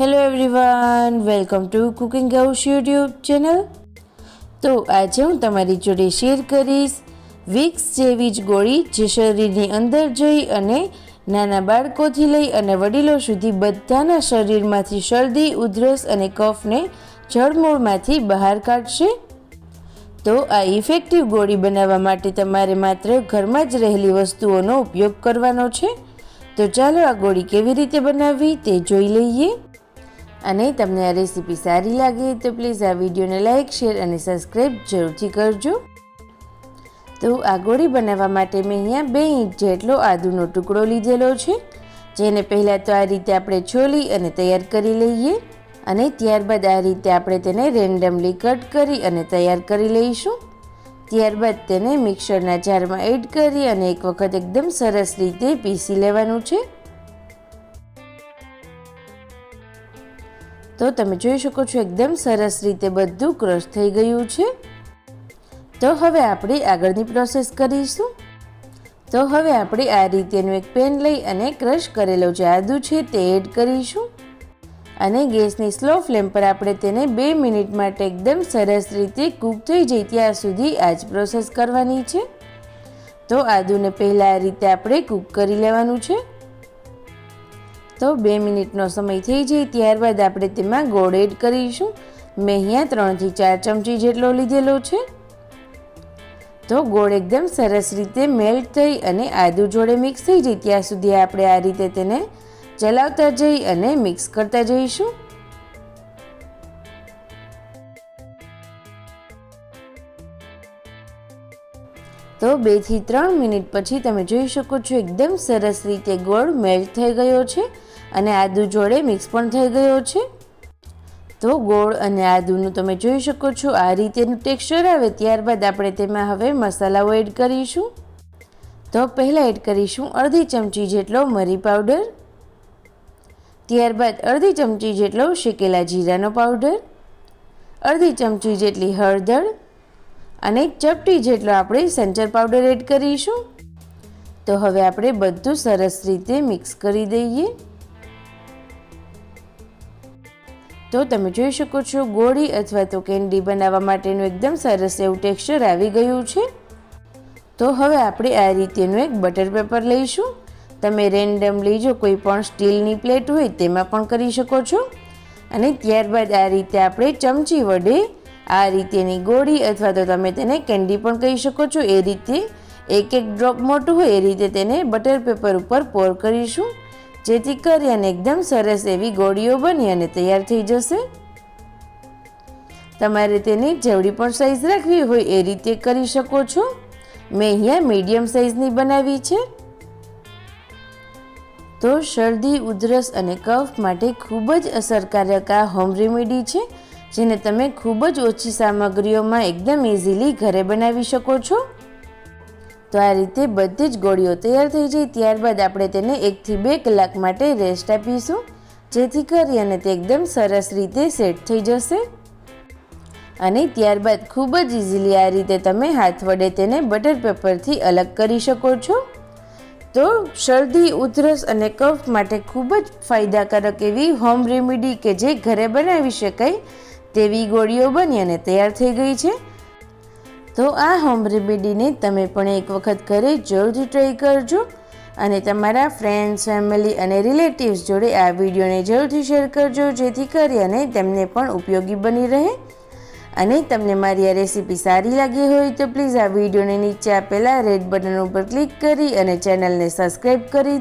Hello everyone welcome to cooking house YouTube channel તો આજે હું તમારી જોડે શેર કરીશ વિક્સ જેવી જ ગોળી જે શરીરની અંદર જઈ અને નાના બાળકોથી લઈ અને વડીલો સુધી બધાના શરીરમાંથી શરદી, ઉધરસ અને કફને જળમૂળમાંથી બહાર કાઢશે. તો આ ઇફેક્ટિવ ગોળી બનાવવા માટે તમારે માત્ર ઘરમાં જ રહેલી વસ્તુઓનો ઉપયોગ કરવાનો છે. તો ચાલો આ ગોળી કેવી રીતે બનાવવી તે જોઈ લઈએ. અને તમને આ રેસીપી સારી લાગે તો પ્લીઝ આ વિડીયોને લાઇક શેર અને સબસ્ક્રાઈબ જરૂરથી કરજો. તો આ ગોળી બનાવવા માટે મેં અહીંયા બે ઇંચ જેટલો આદુનો ટુકડો લીધેલો છે, જેને પહેલાં તો આ રીતે આપણે છોલી અને તૈયાર કરી લઈએ અને ત્યારબાદ આ રીતે આપણે તેને રેન્ડમલી કટ કરી અને તૈયાર કરી લઈશું. ત્યારબાદ તેને મિક્સરના જારમાં એડ કરી અને એક વખત એકદમ સરસ રીતે પીસી લેવાનું છે. તો તમે જોઈ શકો છો એકદમ સરસ રીતે બધું ક્રશ થઈ ગયું છે. તો હવે આપણે આગળની પ્રોસેસ કરીશું. તો હવે આપણે આ રીતેનું એક પેન લઈ અને ક્રશ કરેલો જે આદુ છે તે એડ કરીશું. અને ગેસની સ્લો ફ્લેમ પર આપણે તેને બે મિનિટ માટે એકદમ સરસ રીતે કૂક થઈ જાય ત્યાં સુધી આ જ પ્રોસેસ કરવાની છે. તો આદુને પહેલાં આ રીતે આપણે કૂક કરી લેવાનું છે. તો બે મિનિટનો સમય થઈ જાય ત્યારબાદ આપણે તેમાં ગોળ એડ કરીશું. મેં અહીંયા ત્રણથી ચાર ચમચી જેટલો લીધેલો છે. તો ગોળ એકદમ સરસ રીતે મેલ્ટ થઈ અને આદુ જોડે મિક્સ થઈ જાય. ત્યાં સુધી આપણે આ રીતે તેને ચલાવતા જઈ અને મિક્સ કરતા જઈશું. તો બેથી ત્રણ મિનિટ પછી તમે જોઈ શકો છો એકદમ સરસ રીતે ગોળ મેલ્ટ થઈ ગયો છે. અને આદુ જોડે મિક્સ પણ થઈ ગયો છે. તો ગોળ અને આદુનું તમે જોઈ શકો છો, આ રીતેનું ટેક્સચર આવે ત્યારબાદ આપણે તેમાં હવે મસાલાઓ એડ કરીશું. તો પહેલાં એડ કરીશું અડધી ચમચી જેટલો મરી પાવડર ત્યારબાદ અડધી ચમચી જેટલો શેકેલા જીરાનો પાવડર અડધી ચમચી જેટલી હળદર. અને ચપટી જેટલો આપણે સંચર પાવડર એડ કરીશું. તો હવે આપણે બધું સરસ રીતે મિક્સ કરી દઈએ. તો તમે જોઈ શકો છો, ગોળી અથવા તો કેન્ડી બનાવવા માટેનું એકદમ સરસ એવું ટેક્સચર આવી ગયું છે. તો હવે આપણે આ રીતેનું એક બટર પેપર લઈશું. તમે રેન્ડમલી જો કોઈ પણ સ્ટીલની પ્લેટ હોય તેમાં પણ કરી શકો છો. અને ત્યારબાદ આ રીતે આપણે ચમચી વડે આ રીતેની ગોળી અથવા તો તમે તેને કેન્ડી પણ કહી શકો છો. એ રીતે એક એક ડ્રોપ મોટું હોય એ રીતે તેને બટર પેપર ઉપર પોર કરીશું. જેથી કરી અને એકદમ સરસ એવી ગોળીઓ બની અને તૈયાર થઈ જશે. તમારે તેની જેવડી પણ સાઈઝ રાખવી હોય એ રીતે કરી શકો છો. મેં અહીંયા મીડિયમ સાઈઝની બનાવી છે. તો શરદી, ઉધરસ અને કફ માટે ખૂબ જ અસરકારક આ હોમ રેમેડી છે, જેને તમે ખૂબ જ ઓછી સામગ્રીઓમાં એકદમ ઇઝીલી ઘરે બનાવી શકો છો. તો આ રીતે બધી જ ગોળીઓ તૈયાર થઈ જાય. ત્યારબાદ આપણે તેને એકથી બે કલાક માટે રેસ્ટ આપીશું, જેથી કરી અને તે એકદમ સરસ રીતે સેટ થઈ જશે. અને ત્યારબાદ ખૂબ જ ઇઝીલી આ રીતે તમે હાથ વડે તેને બટર પેપરથી અલગ કરી શકો છો. તો શરદી, ઉધરસ અને કફ માટે ખૂબ જ ફાયદાકારક એવી હોમ રેમેડી કે જે ઘરે બનાવી શકાય, તેવી ગોળીઓ બની અને તૈયાર થઈ ગઈ છે. તો આ હોમ રેમેડીને તમે પણ એક વખત ઘરે જરૂરથી ટ્રાય કરજો અને તમારા ફ્રેન્ડ્સ ફેમિલી અને રિલેટિવ્સ જોડે આ વિડીયોને જરૂરથી શેર કરજો, જેથી કરી અને તેમને પણ ઉપયોગી બની રહે. અને તમને મારી આ રેસીપી સારી લાગી હોય તો પ્લીઝ આ વિડીયોને નીચે આપેલા રેડ બટન ઉપર ક્લિક કરી અને ચેનલને સબસ્ક્રાઈબ કરી